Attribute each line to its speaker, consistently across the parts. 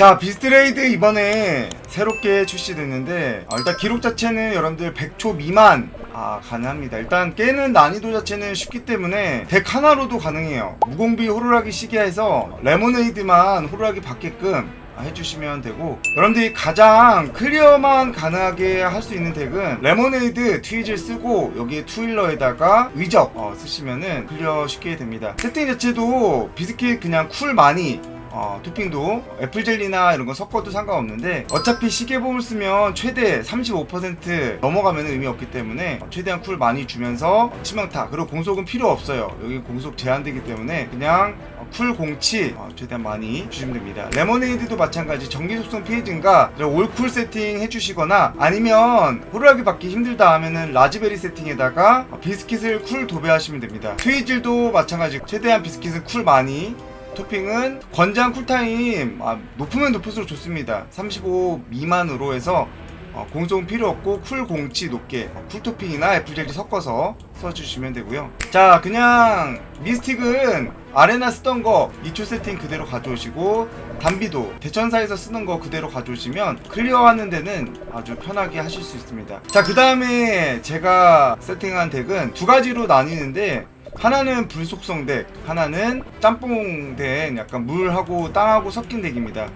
Speaker 1: 자 비스트레이드 이번에 새롭게 출시됐는데 아, 일단 기록 자체는 여러분들 100초 미만. 아 가능합니다. 일단 깨는 난이도 자체는 쉽기 때문에 덱 하나로도 가능해요. 무공비 호루라기 시기에서 레모네이드만 호루라기 받게끔 해주시면 되고 여러분들이 가장 클리어만 가능하게 할 수 있는 덱은 레모네이드 트위즐 쓰고 여기에 투일러에다가 의적 어, 쓰시면은 클리어 쉽게 됩니다. 세팅 자체도 비스킷 그냥 쿨 많이 어, 토핑도 애플 젤리나 이런 거 섞어도 상관없는데 어차피 시계봉을 쓰면 최대 35% 넘어가면 의미 없기 때문에 최대한 쿨 많이 주면서 치명타. 그리고 공속은 필요 없어요. 여기 공속 제한되기 때문에 그냥 쿨 공치 어, 최대한 많이 주시면 됩니다. 레모네이드도 마찬가지 전기 속성 피해 증가 올쿨 세팅 해주시거나 아니면 호루라기 받기 힘들다 하면은 라즈베리 세팅에다가 비스킷을 쿨 도배하시면 됩니다. 트위즐도 마찬가지 최대한 비스킷은 쿨 많이 토핑은 권장 쿨타임 아, 높으면 높을수록 좋습니다. 35 미만으로 해서 어, 공속은 필요 없고 쿨 공치 높게 어, 쿨 토핑이나 애플젤리 섞어서 써주시면 되고요. 자 그냥 미스틱은 아레나 쓰던 거 2초 세팅 그대로 가져오시고 단비도 대천사에서 쓰는 거 그대로 가져오시면 클리어하는 데는 아주 편하게 하실 수 있습니다. 자 그 다음에 제가 세팅한 덱은 두 가지로 나뉘는데 하나는 불속성 덱, 하나는 짬뽕 덱, 약간 물하고 땅하고 섞인 덱입니다.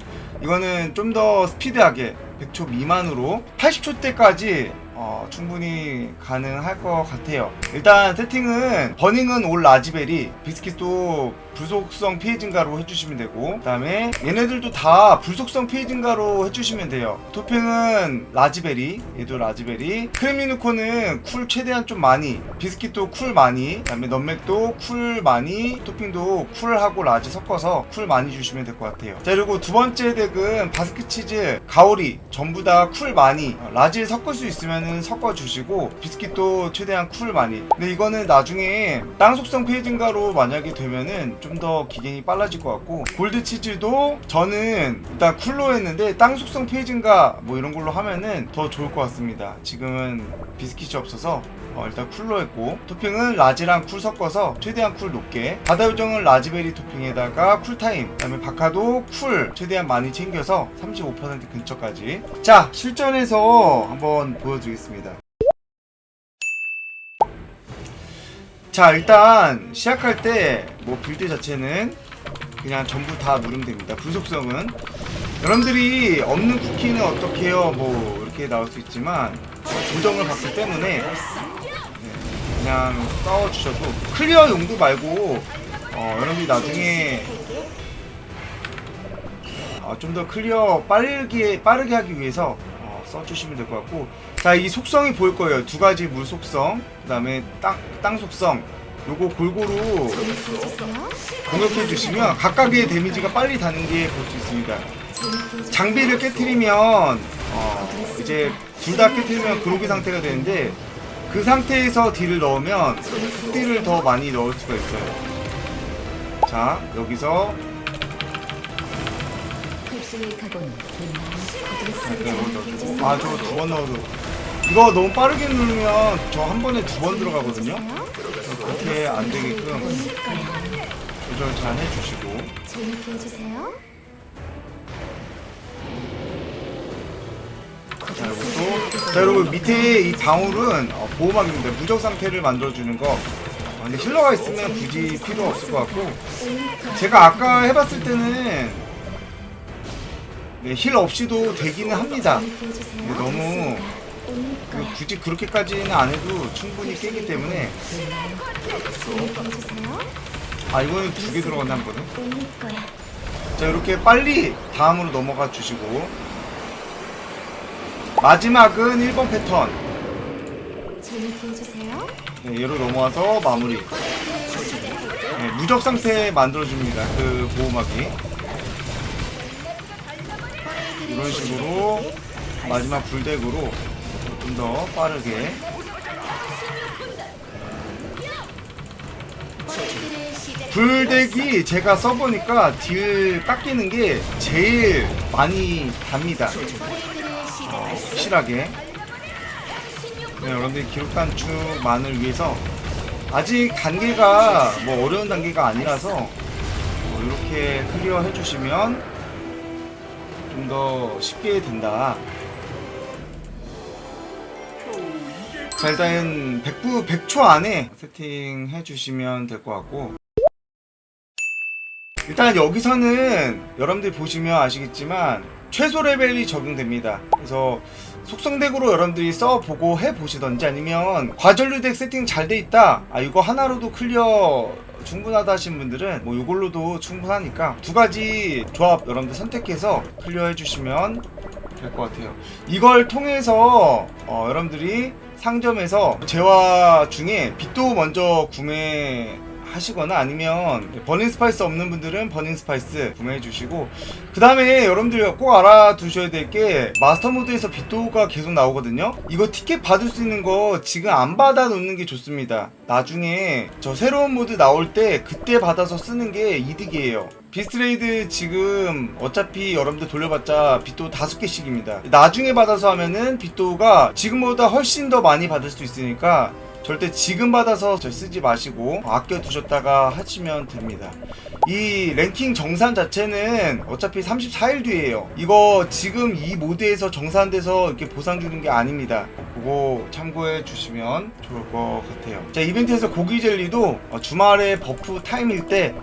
Speaker 1: 이거는 좀 더 스피드하게 100초 미만으로 80초 때까지 어, 충분히 가능할 것 같아요. 일단 세팅은 버닝은 올 라지베리, 비스킷도 불속성 피해 증가로 해주시면 되고 그 다음에 얘네들도 다 불속성 피해 증가로 해주시면 돼요. 토핑은 라지베리, 얘도 라지베리, 크림 유니콘은 쿨 최대한 좀 많이, 비스킷도 쿨 많이, 그 다음에 넌맥도 쿨 많이, 토핑도 쿨하고 라지 섞어서 쿨 많이 주시면 될 것 같아요. 자 그리고 두 번째 덱은 바스크 치즈, 가오리 전부 다 쿨 많이, 어, 라지 섞을 수 있으면 은 섞어 주시고 비스킷도 최대한 쿨 많이. 근데 이거는 나중에 땅 속성 증가로 만약에 되면은 좀 더 기갱이 빨라질 것 같고 골드 치즈도 저는 일단 쿨로 했는데 땅 속성 증가 뭐 이런 걸로 하면은 더 좋을 것 같습니다. 지금은 비스킷이 없어서 어, 일단 쿨로 했고. 토핑은 라지랑 쿨 섞어서 최대한 쿨 높게. 바다 요정은 라지베리 토핑에다가 쿨타임. 그 다음에 바카도 쿨 최대한 많이 챙겨서 35% 근처까지. 자 실전에서 한번 보여드리겠습니다 자 일단 시작할 때 뭐 빌드 자체는 그냥 전부 다 누르면 됩니다. 불속성은. 여러분들이 없는 쿠키는 어떻게 해요? 뭐 이렇게 나올 수 있지만 조정을 받기 때문에 네, 그냥 싸워주셔도 클리어 용도 말고 어, 여러분들이 나중에 어, 좀 더 클리어 빠르게 빠르게 하기 위해서 어, 써주시면 될 것 같고. 자 이 속성이 보일 거예요. 두 가지 물 속성 그 다음에 땅, 땅 속성. 요거 골고루 공격해 주시면 각각의 데미지가 빨리 다는 게 볼 수 있습니다. 장비를 깨트리면 어, 이제 둘 다 깨트리면 그로기 상태가 되는데 그 상태에서 딜을 넣으면 딜을 더 많이 넣을 수가 있어요. 자 여기서 아 저거 두 번 넣어도. 이거 너무 빠르게 누르면 저 한 번에 두 번 들어가거든요? 그렇게 안 되게끔 조절 잘 해주시고.
Speaker 2: 재밌게 해주세요.
Speaker 1: 자 이것도 자 여러분 밑에 이 방울은 어, 보호막입니다. 무적 상태를 만들어주는 거. 어, 근데 힐러가 있으면 굳이 필요 없을 것 같고. 제가 아까 해봤을 때는 네, 힐 없이도 되기는 합니다. 근데 너무
Speaker 2: 올
Speaker 1: 그. 굳이 그렇게까지는 안 해도 충분히 깨기 때문에. 아 이거는 두 개 들어갔나 한
Speaker 2: 거야.
Speaker 1: 자 이렇게 빨리 다음으로 넘어가 주시고 마지막은 1번 패턴. 네, 얘로 넘어와서 마무리 네, 무적 상태 만들어줍니다 그 보호막이 이런 식으로 마지막 불덱으로 좀 더 빠르게. 불덱이 제가 써보니까 딜 깎이는 게 제일 많이 답니다. 어, 확실하게. 네, 여러분들 기록 단축만을 위해서 아직 단계가 뭐 어려운 단계가 아니라서 뭐 이렇게 클리어 해주시면 좀 더 쉽게 된다. 자 일단 100부 100초 안에 세팅해 주시면 될 것 같고 일단 여기서는 여러분들 보시면 아시겠지만 최소 레벨이 적용됩니다. 그래서 속성 덱으로 여러분들이 써보고 해보시던지 아니면 과전류 덱 세팅 잘 돼 있다. 아 이거 하나로도 클리어 충분하다 하신 분들은 뭐 이걸로도 충분하니까 두 가지 조합 여러분들 선택해서 클리어 해주시면 될 것 같아요. 이걸 통해서 어, 여러분들이 상점에서 재화 중에 빛도 먼저 구매 하시거나 아니면 버닝 스파이스 없는 분들은 버닝 스파이스 구매해 주시고 그 다음에 여러분들 꼭 알아두셔야 될 게 마스터 모드에서 비토가 계속 나오거든요. 이거 티켓 받을 수 있는 거 지금 안 받아 놓는 게 좋습니다. 나중에 저 새로운 모드 나올 때 그때 받아서 쓰는 게 이득이에요. 비스트레이드 지금 어차피 여러분들 돌려봤자 빗도 다섯 개씩입니다. 나중에 받아서 하면은 빗도가 지금보다 훨씬 더 많이 받을 수 있으니까 절대 지금 받아서 저 쓰지 마시고 아껴 두셨다가 하시면 됩니다. 이 랭킹 정산 자체는 어차피 34일 뒤에요. 이거 지금 이 모드에서 정산돼서 이렇게 보상 주는 게 아닙니다. 그거 참고해 주시면 좋을 것 같아요. 자, 이벤트에서 고기 젤리도 어, 주말에 버프 타임일 때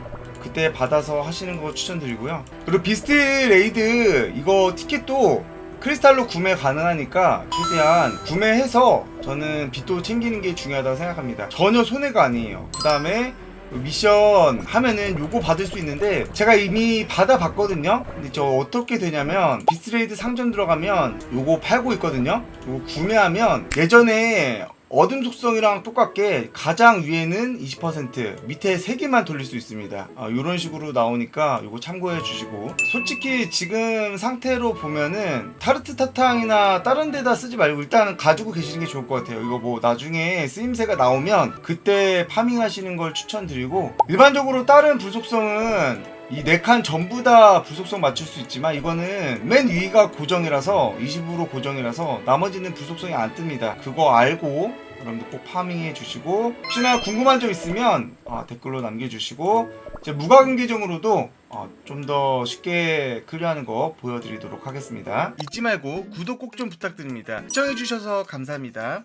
Speaker 1: 그때 받아서 하시는 거 추천드리고요. 그리고 비스트 레이드 이거 티켓도 크리스탈로 구매 가능하니까 최대한 구매해서 저는 빛도 챙기는 게 중요하다고 생각합니다. 전혀 손해가 아니에요. 그 다음에 미션 하면은 요거 받을 수 있는데 제가 이미 받아 봤거든요. 근데 저 어떻게 되냐면 비스레이드 상점 들어가면 요거 팔고 있거든요. 요거 구매하면 예전에 어둠 속성이랑 똑같게 가장 위에는 20% 밑에 3개만 돌릴 수 있습니다. 아, 이런 식으로 나오니까 이거 참고해 주시고. 솔직히 지금 상태로 보면은 타르트 타탕이나 다른 데다 쓰지 말고 일단은 가지고 계시는 게 좋을 것 같아요. 이거 뭐 나중에 쓰임새가 나오면 그때 파밍하시는 걸 추천드리고. 일반적으로 다른 불속성은 이 네 칸 전부 다 불속성 맞출 수 있지만 이거는 맨 위가 고정이라서 20으로 고정이라서 나머지는 불속성이 안 뜹니다. 그거 알고 여러분들 꼭 파밍해 주시고 혹시나 궁금한 점 있으면 아, 댓글로 남겨주시고 이제 무과금 계정으로도 어, 좀 더 쉽게 클리어하는 거 보여드리도록 하겠습니다. 잊지 말고 구독 꼭 좀 부탁드립니다. 시청해 주셔서 감사합니다.